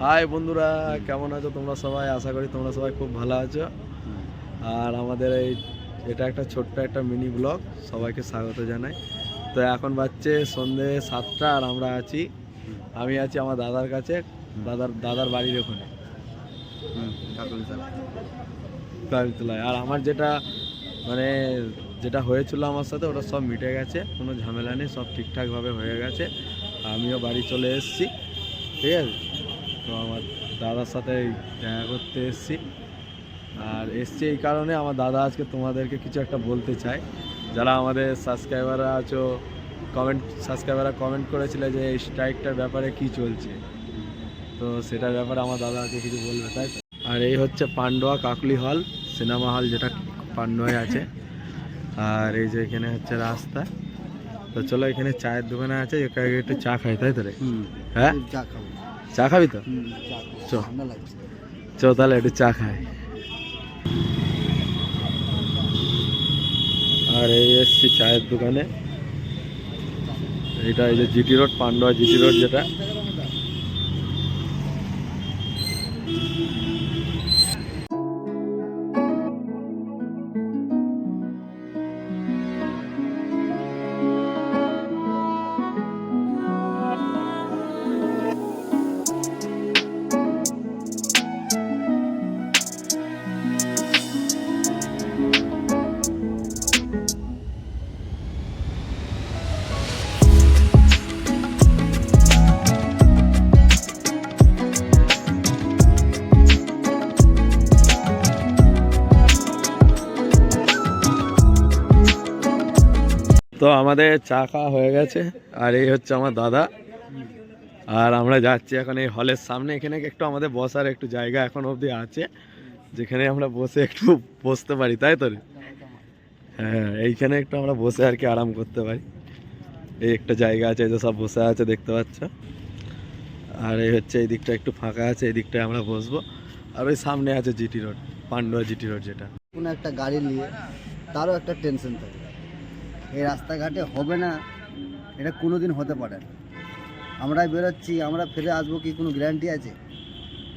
High বন্ধুরা, কেমন আছো তোমরা সবাই? আশা করি তোমরা সবাই খুব ভালো আছো। আর আমাদের এই, এটা একটা ছোট্ট একটা মিনি ব্লগ সবাইকে স্বাগত জানাই। তো এখন বাজছে সন্ধে সাতটা আর আমরা আছি, আমি আছি আমার দাদার কাছে, দাদার দাদার বাড়ির ওখানে। কালীতলায়। আর আমার যেটা মানে যেটা হয়েছিল আমার সাথে, ওটা সব মিটে গেছে, কোনো ঝামেলা নেই, সব ঠিকঠাকভাবে হয়ে গেছে। আমিও বাড়ি চলে এসেছি, ঠিক আছে? তো আমার দাদার সাথে দেখা করতে এসেছি। আর এসছি এই কারণে আমার দাদা আজকে তোমাদেরকে কিছু একটা বলতে চাই যারা আমাদের সাবস্ক্রাইবাররা আছো কমেন্ট সাবস্ক্রাইবাররা কমেন্ট করেছিল যে এই স্ট্রাইকটার ব্যাপারে কি চলছে। তো সেটার ব্যাপারে আমার দাদা আজকে কিছু বলবে তাই আর এই হচ্ছে পান্ডুয়া কাকলি হল সিনেমা হল যেটা পান্ডুয়ায় আছে। আর এই যে এখানে হচ্ছে রাস্তা। তো চলো এখানে চায়ের দোকানে আছে একটু চা খাই তাই তো রে? হ্যাঁ? চা খাব। চা খাবি তো? চা তাহলে একটু চা খাই। আর এই এসছি চায়ের দোকানে। এটা এই যে GT road Pandua GT road যেটা। তো আমাদের চা খাওয়া হয়ে গেছে, আর এই হচ্ছে আমার দাদা। আর আমরা যাচ্ছি এখন এই হলের সামনে, এখানে একটু আমাদের বসার একটু জায়গা এখন অবধি আছে, যেখানে আমরা বসে একটু বসতে পারি, তাই তো হ্যাঁ এইখানে একটু আমরা বসে আর কি আরাম করতে পারি। এই একটা জায়গা আছে, এই যে সব বসে আছে, দেখতে পাচ্ছ? আর এই হচ্ছে এই দিকটা একটু ফাঁকা আছে, এই দিকটায় আমরা বসবো। আর ওই সামনে আছে GT road, Pandua GT road যেটা। কোনো একটা গাড়ি নিয়ে তারও একটা টেনশন থাকে। এই রাস্তাঘাটে হবে না, এটা কোনো দিন হতে পারে আমরাই বেরোচ্ছি, আমরা ফিরে আসব কি, কোনো গ্যারান্টি আছে?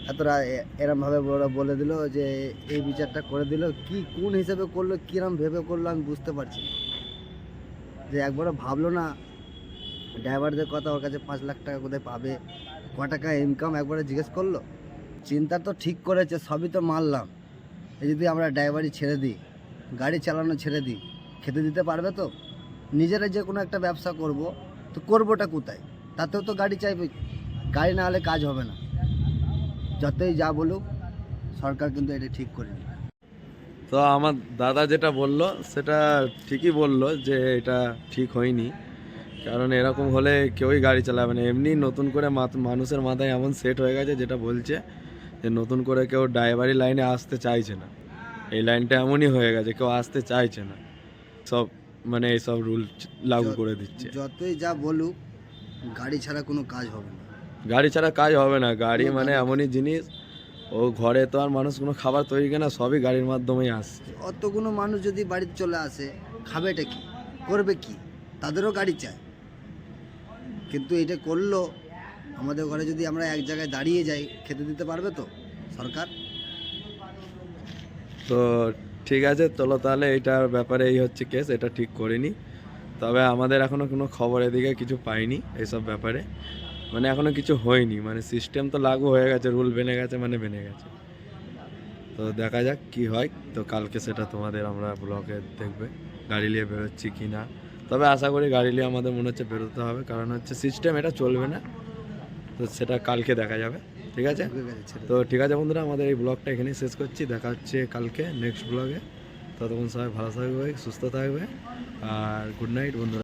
এত রা- এরমভাবে ওরা বলে দিল যে, এই বিচারটা করে দিল, কি, কোন হিসেবে করল, কিরম ভেবে করল আমি বুঝতে পারছি যে একবারও ভাবলো না ড্রাইভারদের কথা ওর কাছে পাঁচ লাখ টাকা কোথায় পাবে, ক টাকা ইনকাম একবারে জিজ্ঞেস করল। চিন্তা তো ঠিক করেছে, সবই তো মানলাম। যদি আমরা ড্রাইভারই ছেড়ে দিই, গাড়ি চালানো ছেড়ে দিই খেতে দিতে পারবে তো? নিজেরা যে কোনো একটা ব্যবসা করব, তো করবোটা কোথায়? তাতেও তো গাড়ি চাইবে গাড়ি না হলে কাজ হবে না। যতই যা বলুক, সরকার কিন্তু এটা ঠিক করে করেনি তো আমার দাদা যেটা বলল, সেটা ঠিকই বলল যে এটা ঠিক হয়নি। কারণ এরকম হলে কেউই গাড়ি চালাবে না। এমনি নতুন করে মানুষের মাথায় এমন সেট হয়ে গেছে যেটা বলছে যে নতুন করে কেউ ড্রাইভারি লাইনে আসতে চাইছে না। এই লাইনটা এমনই হয়ে গেছে, কেউ আসতে চাইছে না। সব মানে এইসব রুল লাগু করে দিচ্ছে। যতই যা বলুক গাড়ি ছাড়া কোনো কাজ হবে না। গাড়ি ছাড়া কাজ হবে না। গাড়ি মানে এমনই জিনিস ও ঘরে তো আর মানুষ কোনো খাবার তৈরি করে না সবই গাড়ির মাধ্যমেই আসছে। অতগুলো মানুষ যদি বাড়িতে চলে আসে খাবেটা কি? করবে কি? তাদেরও গাড়ি চায় কিন্তু এটা করল আমাদের ঘরে যদি আমরা এক জায়গায় দাঁড়িয়ে যাই খেতে দিতে পারবে তো সরকার? তো ঠিক আছে, চলো তাহলে এইটার ব্যাপারে এই হচ্ছে কেস এটা ঠিক করিনি। তবে আমাদের এখনও কোনো খবর এদিকে কিছু পাইনি এইসব ব্যাপারে। মানে এখনও কিছু হয়নি মানে সিস্টেম তো লাগু হয়ে গেছে রুল বেনে গেছে মানে বেনে গেছে। তো দেখা যাক কি হয়, তো কালকে সেটা তোমাদের আমরা ব্লগে দেখবে, গাড়ি নিয়ে বেরোচ্ছি কি না। তবে আশা করি গাড়ি নিয়ে আমাদের মনে হচ্ছে বেরোতে হবে, কারণ হচ্ছে সিস্টেম এটা চলবে না। তো সেটা কালকে দেখা যাবে। ঠিক আছে? তো ঠিক আছে বন্ধুরা আমাদের এই ব্লগটা এখানেই শেষ করছি। দেখা হচ্ছে কালকে নেক্সট ব্লগে ততক্ষণ সবাই ভালো থাকবে সুস্থ থাকবে আর গুড নাইট বন্ধুরা।